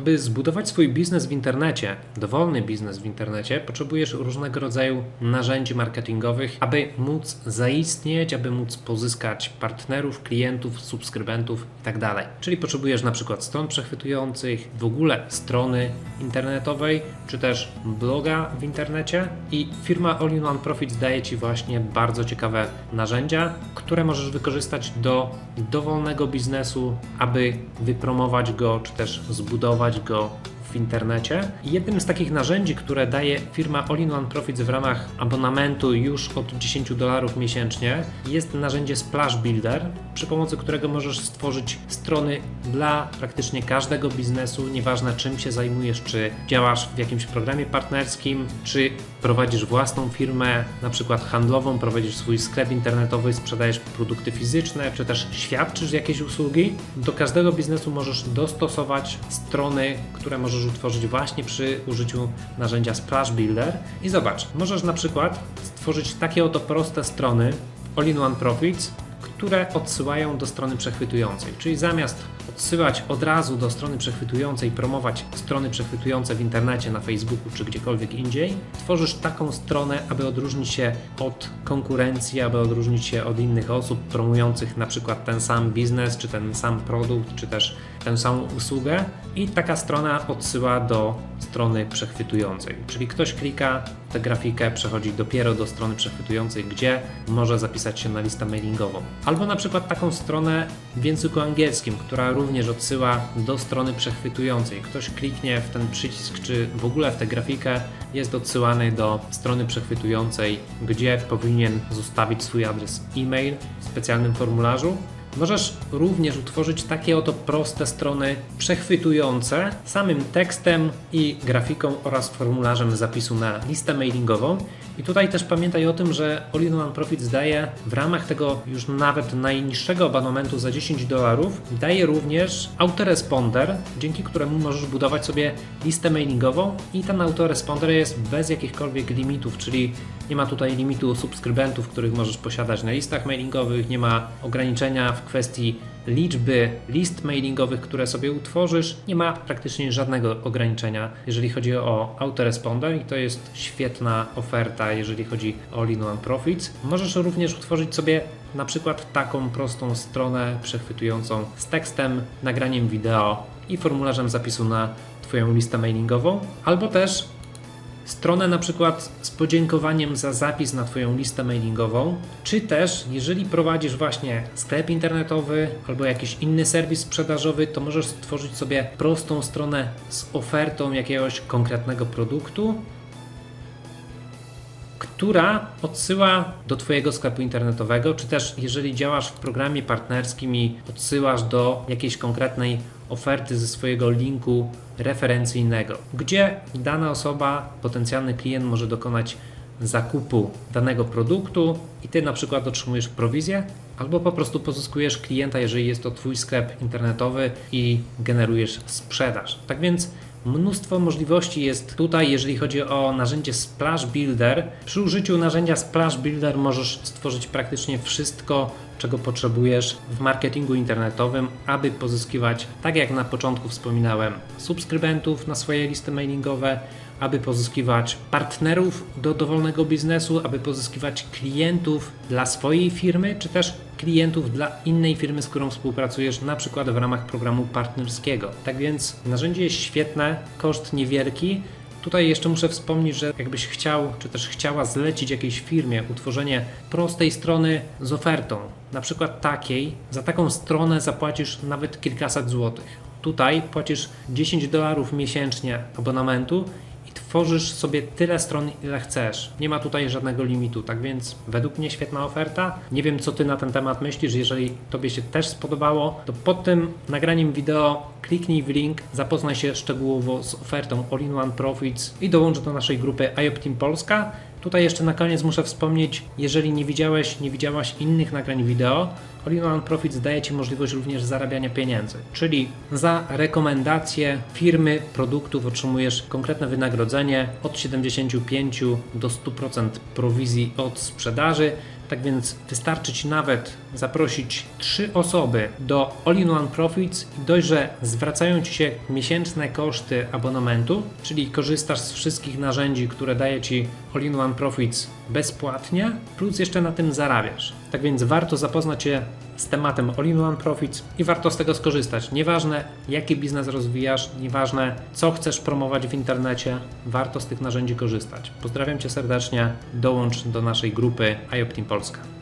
Aby zbudować swój biznes w internecie, dowolny biznes w internecie, potrzebujesz różnego rodzaju narzędzi marketingowych, aby móc zaistnieć, aby móc pozyskać partnerów, klientów, subskrybentów itd. Czyli potrzebujesz na przykład stron przechwytujących, w ogóle strony internetowej, czy też bloga w internecie i firma All in One Profits daje Ci właśnie bardzo ciekawe narzędzia, które możesz wykorzystać do dowolnego biznesu, aby wypromować go, czy też zbudować go w internecie. Jednym z takich narzędzi, które daje firma All in One Profits w ramach abonamentu już od 10 dolarów miesięcznie, jest narzędzie Splash Builder, przy pomocy którego możesz stworzyć strony dla praktycznie każdego biznesu, nieważne czym się zajmujesz, czy działasz w jakimś programie partnerskim, czy prowadzisz własną firmę, na przykład handlową, prowadzisz swój sklep internetowy, sprzedajesz produkty fizyczne, czy też świadczysz jakieś usługi. Do każdego biznesu możesz dostosować strony, które możesz utworzyć właśnie przy użyciu narzędzia Splash Builder. I zobacz, możesz na przykład stworzyć takie oto proste strony All-in-One Profits, które odsyłają do strony przechwytującej. Czyli zamiast odsyłać od razu do strony przechwytującej, promować strony przechwytujące w internecie, na Facebooku czy gdziekolwiek indziej, tworzysz taką stronę, aby odróżnić się od konkurencji, aby odróżnić się od innych osób promujących na przykład ten sam biznes, czy ten sam produkt, czy też tę samą usługę i taka strona odsyła do strony przechwytującej. Czyli ktoś klika tę grafikę, przechodzi dopiero do strony przechwytującej, gdzie może zapisać się na listę mailingową. Albo na przykład taką stronę w języku angielskim, która również odsyła do strony przechwytującej. Ktoś kliknie w ten przycisk, czy w ogóle w tę grafikę, jest odsyłany do strony przechwytującej, gdzie powinien zostawić swój adres e-mail w specjalnym formularzu. Możesz również utworzyć takie oto proste strony przechwytujące samym tekstem i grafiką oraz formularzem zapisu na listę mailingową. I tutaj też pamiętaj o tym, że All-in-One Profits daje w ramach tego już nawet najniższego abonamentu za 10 dolarów, daje również autoresponder, dzięki któremu możesz budować sobie listę mailingową i ten autoresponder jest bez jakichkolwiek limitów, czyli nie ma tutaj limitu subskrybentów, których możesz posiadać na listach mailingowych, nie ma ograniczenia w kwestii liczby list mailingowych, które sobie utworzysz. Nie ma praktycznie żadnego ograniczenia, jeżeli chodzi o autoresponder i to jest świetna oferta, jeżeli chodzi o All-in-One Profits. Możesz również utworzyć sobie na przykład taką prostą stronę przechwytującą z tekstem, nagraniem wideo i formularzem zapisu na Twoją listę mailingową, albo też stronę na przykład z podziękowaniem za zapis na Twoją listę mailingową, czy też jeżeli prowadzisz właśnie sklep internetowy albo jakiś inny serwis sprzedażowy, to możesz stworzyć sobie prostą stronę z ofertą jakiegoś konkretnego produktu, która odsyła do Twojego sklepu internetowego, czy też jeżeli działasz w programie partnerskim i odsyłasz do jakiejś konkretnej oferty ze swojego linku referencyjnego, gdzie dana osoba, potencjalny klient może dokonać zakupu danego produktu i Ty na przykład otrzymujesz prowizję, albo po prostu pozyskujesz klienta, jeżeli jest to Twój sklep internetowy i generujesz sprzedaż. Tak więc Mnóstwo możliwości jest tutaj, jeżeli chodzi o narzędzie Splash Builder. Przy użyciu narzędzia Splash Builder możesz stworzyć praktycznie wszystko, czego potrzebujesz w marketingu internetowym, aby pozyskiwać, tak jak na początku wspominałem, subskrybentów na swoje listy mailingowe, aby pozyskiwać partnerów do dowolnego biznesu, aby pozyskiwać klientów dla swojej firmy, czy też klientów dla innej firmy, z którą współpracujesz, na przykład w ramach programu partnerskiego. Tak więc narzędzie jest świetne, koszt niewielki. Tutaj jeszcze muszę wspomnieć, że jakbyś chciał, czy też chciała zlecić jakiejś firmie utworzenie prostej strony z ofertą, na przykład takiej, za taką stronę zapłacisz nawet kilkaset złotych. Tutaj płacisz 10 dolarów miesięcznie abonamentu tworzysz sobie tyle stron, ile chcesz. Nie ma tutaj żadnego limitu, tak więc według mnie świetna oferta. Nie wiem, co ty na ten temat myślisz. Jeżeli tobie się też spodobało, to pod tym nagraniem wideo kliknij w link, zapoznaj się szczegółowo z ofertą All-in-One Profits i dołącz do naszej grupy IOP Team Polska. Tutaj jeszcze na koniec muszę wspomnieć, jeżeli nie widziałeś, nie widziałaś innych nagrań wideo, All-in-One Profits daje Ci możliwość również zarabiania pieniędzy, czyli za rekomendacje firmy, produktów otrzymujesz konkretne wynagrodzenie od 75 do 100% prowizji od sprzedaży, tak więc wystarczy Ci nawet zaprosić trzy osoby do All-in-One Profits i dość, że zwracają Ci się miesięczne koszty abonamentu, czyli korzystasz z wszystkich narzędzi, które daje Ci All-in-One Profits bezpłatnie, plus jeszcze na tym zarabiasz. Tak więc warto zapoznać się z tematem All-in-One Profits i warto z tego skorzystać. Nieważne jaki biznes rozwijasz, nieważne co chcesz promować w internecie, warto z tych narzędzi korzystać. Pozdrawiam Cię serdecznie, dołącz do naszej grupy IOPTEAM Polska.